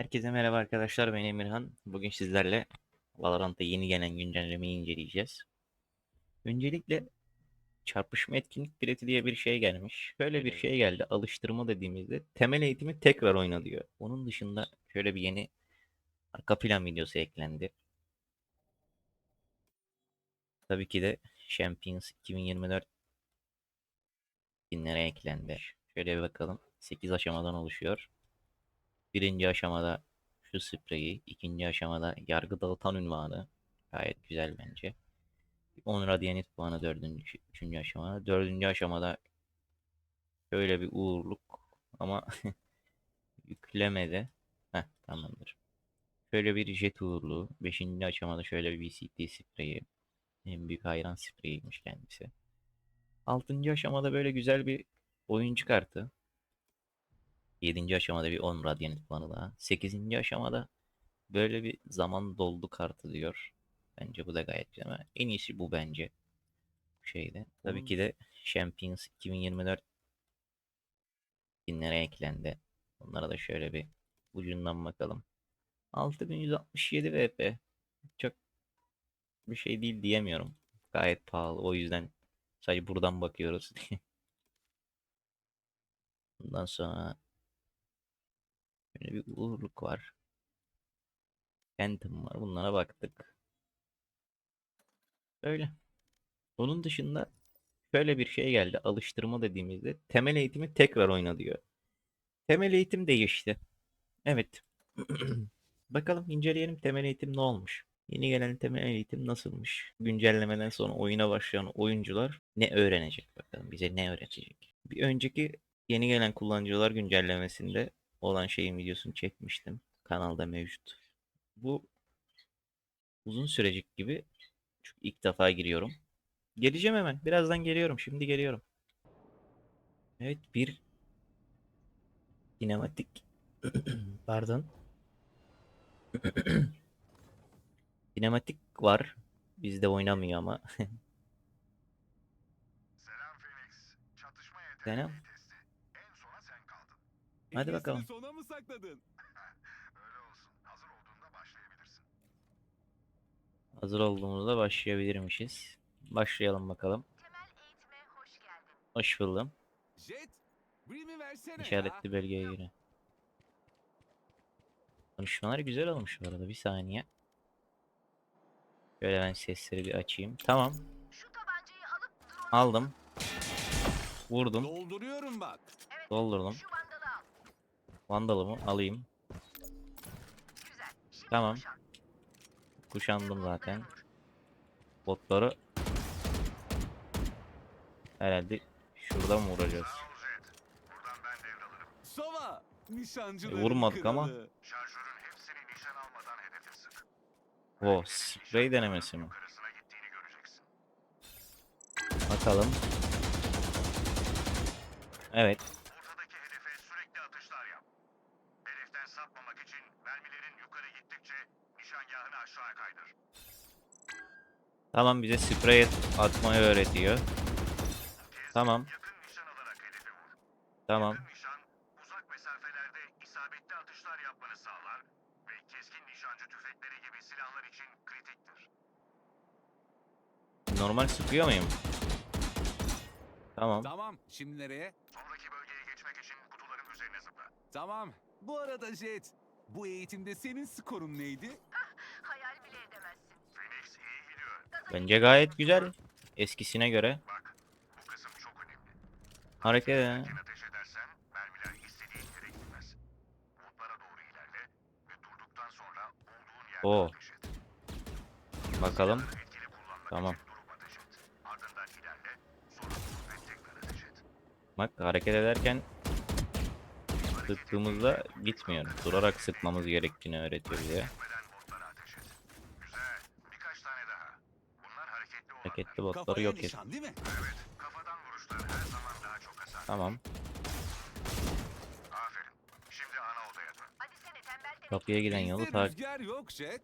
Herkese merhaba arkadaşlar ben Emirhan. Bugün sizlerle Valorant'ta yeni gelen güncellemeyi inceleyeceğiz. Öncelikle çarpışma etkinlik bileti diye bir şey gelmiş. Şöyle bir şey geldi. Alıştırma dediğimizde temel eğitimi tekrar oyna diyor. Onun dışında şöyle bir yeni arka plan videosu eklendi. Tabii ki de Champions 2024 günlere eklendi. Şöyle bir bakalım. 8 aşamadan oluşuyor. Birinci aşamada şu spreyi, ikinci aşamada yargı dağıtan ünvanı. Gayet güzel bence. 10 radyanit puanı dördüncü, üçüncü aşamada. Dördüncü aşamada şöyle bir uğurluk ama yüklemedi. Heh, tamamdır. Şöyle bir jet uğurluğu. Beşinci aşamada şöyle bir VCT spreyi. En büyük hayran spreyiymiş kendisi. Altıncı aşamada böyle güzel bir oyuncu kartı. 7. aşamada bir 10 radyanit puanı daha. 8. aşamada böyle bir zaman doldu kartı diyor. Bence bu da gayet güzel ama en iyisi bu bence. Bu şeyde. Tabii ki de Champions 2024 günlere eklendi. Onlara da şöyle bir ucundan bakalım. 6167 VP. Çok bir şey değil diyemiyorum. Gayet pahalı. O yüzden sadece buradan bakıyoruz. Bundan sonra Böyle bir uğurluk var. Phantom var. Bunlara baktık. Böyle. Onun dışında şöyle bir şey geldi. Alıştırma dediğimizde temel eğitimi tekrar oyna diyor. Temel eğitim değişti. Evet. Bakalım inceleyelim temel eğitim ne olmuş. Yeni gelen temel eğitim nasılmış? Güncellemeden sonra oyuna başlayan oyuncular ne öğrenecek bakalım. Bize ne öğretecek? Bir önceki yeni gelen kullanıcılar güncellemesinde olan şeyin videosunu çekmiştim. Kanalda mevcut. Bu uzun sürecek gibi. Çünkü ilk defa giriyorum. Geleceğim hemen. Birazdan geliyorum. Şimdi geliyorum. Evet bir sinematik pardon. sinematik var. Bizde oynamıyor ama. Selam Phoenix. Çatışma Selam. yeteneği testi. En sona sen kaldın. Hadi bakalım. sona mı sakladın? Öyle olsun. Hazır olduğunda başlayabilirsin. Hazır olduğumuzda başlayabilirmişiz. Başlayalım bakalım. Temel eğitime hoş geldin. Hoş buldum. Jet, Brim'i versene ya. İşaretli bölgeye göre. Konuşmalar güzel olmuş bu arada. Bir saniye. Şöyle ben sesleri bir açayım. Tamam. Şu tabancayı alıp drone Aldım. Vurdum. Dolduruyorum bak. Evet. Doldurdum. Şu. Vandalımı alayım. Tamam. kuşan. Kuşandım zaten. Botları herhalde şuradan mı vuracağız? Sova, E, vurmadık ama. kralı. Sık. O sprey denemesi mi? Bakalım. Evet. Tamam bize sprey atmayı öğretiyor. Tamam. Tamam. Yakın nişan uzak mesafelerde isabetli atışlar yapmanı sağlar ve keskin nişancı tüfekleri gibi silahlar için kritiktir. Normal sıkıyor muyum? Tamam. Tamam, şimdi nereye? Sonraki bölgeye geçmek için kutuların üzerine zıpla. Tamam. Bu arada Jet, bu eğitimde senin skorun neydi? Hayal bile edemezsin. Phoenix iyi gidiyor. Gaza Bence gayet güzel. Eskisine göre. Hareket eden. Et. Bakalım. Tamam. Bak hareket ederken sıktığımızda gitmiyor. Durarak sıkmamız gerektiğini öğretiyor bize. Tekmeden botlara ateş et. Güzel. Birkaç tane daha. Bunlar Hareketli botları Kafaya yok et. nişan değil mi? Evet. Kafadan vuruşlar her zaman daha çok hasar. Tamam. Aferin. Şimdi ana odaya dön. Hadi seni tembel teneke. Kapıya giden yolu Bizde takip. rüzgar yok Jet.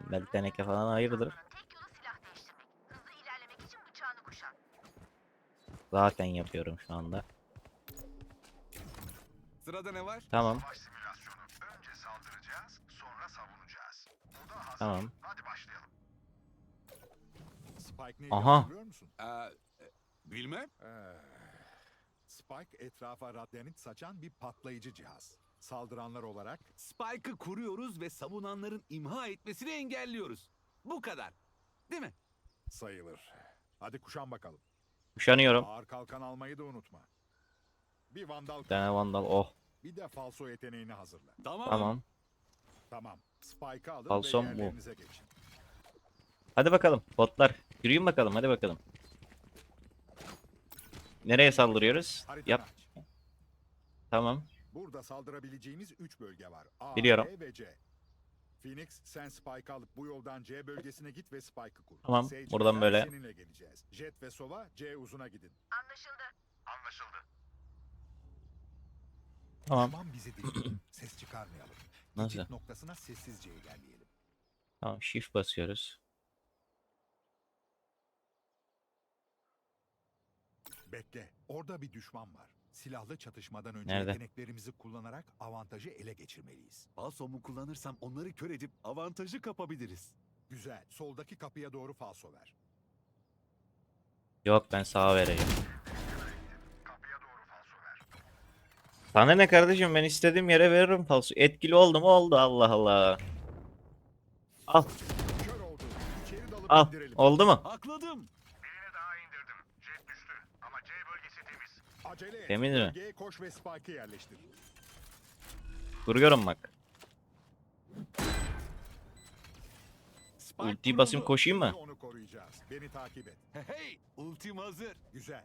Belki teneke falan hayırdır. Tek yolu silah değiştirmek. Hızlı ilerlemek için bıçağını kuşan. Zaten yapıyorum şu anda. Sırada ne var? Tamam. Savaş simülasyonu. Önce saldıracağız, sonra savunacağız. Bu da hazır. Tamam. Hadi başlayalım. Spike neydi Aha. hatırlıyor musun? Ee, e, bilmem. Ee, Spike etrafa radyanit saçan bir patlayıcı cihaz. Saldıranlar olarak Spike'ı kuruyoruz ve savunanların imha etmesini engelliyoruz. Bu kadar. Değil mi? sayılır. Hadi kuşan bakalım. Kuşanıyorum. Ağır kalkan almayı da unutma. Bir vandal Bir tane vandal. Oh. bir de falso yeteneğini hazırla. Tamam. Tamam. Tamam. Spike'ı alın Falsom ve bu. yerlerinize geçin. Hadi bakalım botlar. Yürüyün bakalım hadi bakalım. Nereye saldırıyoruz? Haritanı Yap. aç. Tamam. Burada saldırabileceğimiz 3 bölge var. A, Biliyorum. B ve C. Phoenix sen Spike'ı alıp bu yoldan C bölgesine git ve Spike'ı kur. Tamam, Sage buradan ben böyle. Seninle geleceğiz. Jet ve Sova C uzuna gidin. Anlaşıldı. Anlaşıldı. Tamam. Düşman bizi değil. Ses çıkarmayalım. Nasıl? Geçit noktasına sessizce ilerleyelim. Tamam. Shift basıyoruz. Bekle. Orada bir düşman var. Silahlı çatışmadan önce Nerede? yeteneklerimizi kullanarak avantajı ele geçirmeliyiz. Falsomu kullanırsam onları kör edip avantajı kapabiliriz. Güzel. Soldaki kapıya doğru falso ver. Yok ben sağa vereceğim. Kapıya doğru falso ver. Sana ne kardeşim ben istediğim yere veririm falso. Etkili oldu mu oldu Allah Allah. Al Kör oldu. İçeri dalıp al. indirelim. Oldu mu? Hakladım. İndirdim. Jet düştü. Ama C bölgesi temiz. Acele et. Temiz mi? Bölgeye koş ve Spike'ı yerleştir. Kuruyorum bak. Spike Ultiyi basayım kuruldu. koşayım mı? Onu koruyacağız. Beni takip et. Hey, ultim hazır. Güzel.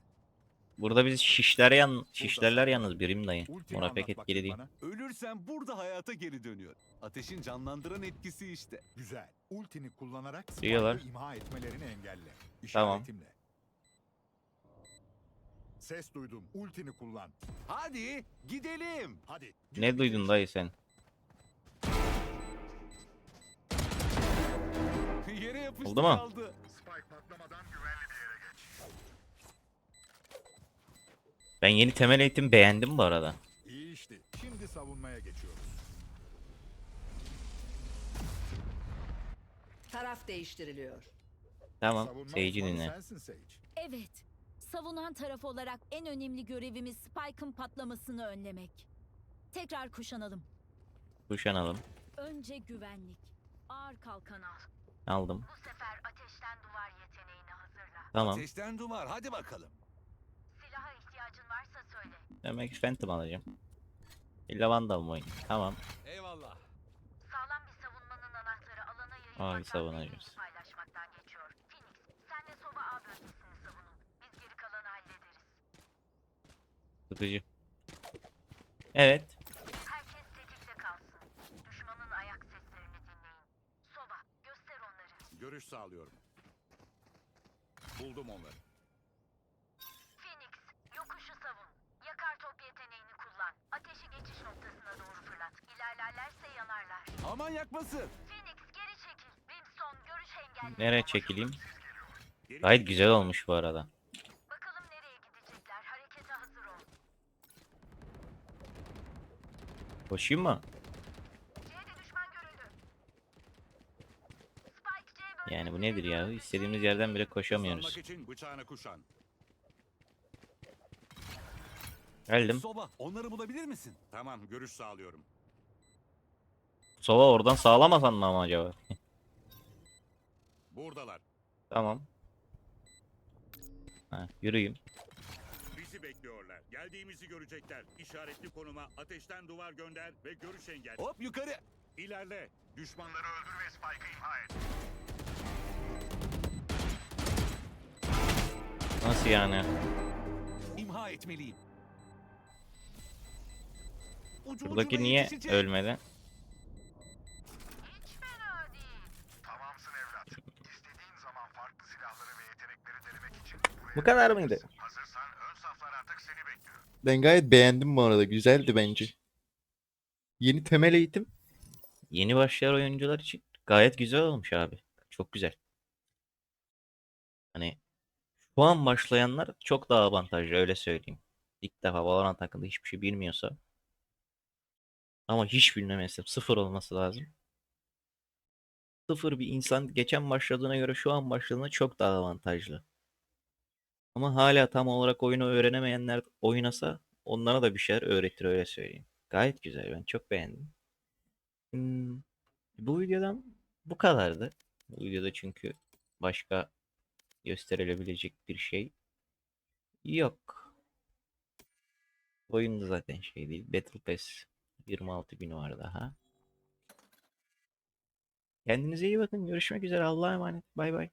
Burada biz şişler yan şişlerler yalnız birim dayı. Ultini Ona anlat pek etkili bakayım değil. bana. Ölürsem burada hayata geri dönüyor. Ateşin canlandıran etkisi işte. Güzel. Ultini kullanarak Diyorlar. Spike'ı imha etmelerini engelle. Tamam. İşaretimle. Ses duydum. Ultini kullan. Hadi gidelim. Hadi. Ne duydun dayı sen? Yere yapıştı Oldu mu? kaldı. Spike patlamadan güvenli bir yere geç. Ben yeni temel eğitim beğendim bu arada. İyi işti. Şimdi savunmaya geçiyoruz. Taraf değiştiriliyor. Tamam. Savunma Sage'i uzmanı dinle. sensin Sage. Evet. Savunan taraf olarak en önemli görevimiz Spike'ın patlamasını önlemek. Tekrar kuşanalım. Kuşanalım. Önce güvenlik. Ağır kalkan al. Aldım. Bu sefer ateşten duvar yeteneğini hazırla. Tamam. Ateşten duvar hadi bakalım. Silaha ihtiyacın varsa söyle. Demek Phantom alacağım. İlla Vandal mı oynayayım? Tamam. Eyvallah. Sağlam bir savunmanın anahtarı alana Abi yayılmaktan savunacağız. bilgi paylaşmaktan geçiyor. Phoenix, sen de Sova A bölgesini savunun. Biz geri kalanı hallederiz. Tutucu. Evet. Herkes tetikte kalsın. Düşmanın ayak seslerini dinleyin. Sova, göster onları. Görüş sağlıyorum. Buldum onları. Phoenix, yokuşu savun. Yakar top yeteneğini kullan. Ateşi geçiş noktasına doğru fırlat. İlerlerlerse yanarlar. Aman yakmasın. Phoenix geri çekil. Brimstone görüş engelli. Nereye çekileyim? Gayet güzel olmuş bu arada. Bakalım nereye gidecekler. Harekete hazır ol. Koşayım mı? Yani bu nedir ya? İstediğimiz yerden bile koşamıyoruz. Geldim. Soba onları bulabilir misin? Tamam görüş sağlıyorum. Sova oradan sağlamasan mı ama acaba? Buradalar. Tamam. Ha, yürüyeyim. Geldiğimizi görecekler. İşaretli konuma ateşten duvar gönder ve görüş engel. Hop yukarı. İlerle. Düşmanları öldür ve Spike'ı imha et. Nasıl yani? İmha etmeliyim. Ucu Buradaki niye yetişecek. ölmedi? Hiç fena değil. Tamamsın evlat. İstediğin zaman farklı silahları ve yetenekleri denemek için buraya Bu kadar mıydı? Hazırsan ön saflar artık seni. Ben gayet beğendim bu arada. Güzeldi bence. Yeni temel eğitim. Yeni başlayan oyuncular için gayet güzel olmuş abi. Çok güzel. Hani şu an başlayanlar çok daha avantajlı öyle söyleyeyim. İlk defa Valorant hakkında hiçbir şey bilmiyorsa ama hiç bilmemesi sıfır olması lazım. sıfır bir insan geçen başladığına göre şu an başladığında çok daha avantajlı. Ama hala tam olarak oyunu öğrenemeyenler oynasa onlara da bir şeyler öğretir öyle söyleyeyim. Gayet güzel ben çok beğendim. Hmm, bu videodan bu kadardı. Bu videoda çünkü başka gösterilebilecek bir şey yok. Oyunda zaten şey değil. Battle Pass 26 günü var daha. Kendinize iyi bakın. Görüşmek üzere. Allah'a emanet. Bay bay.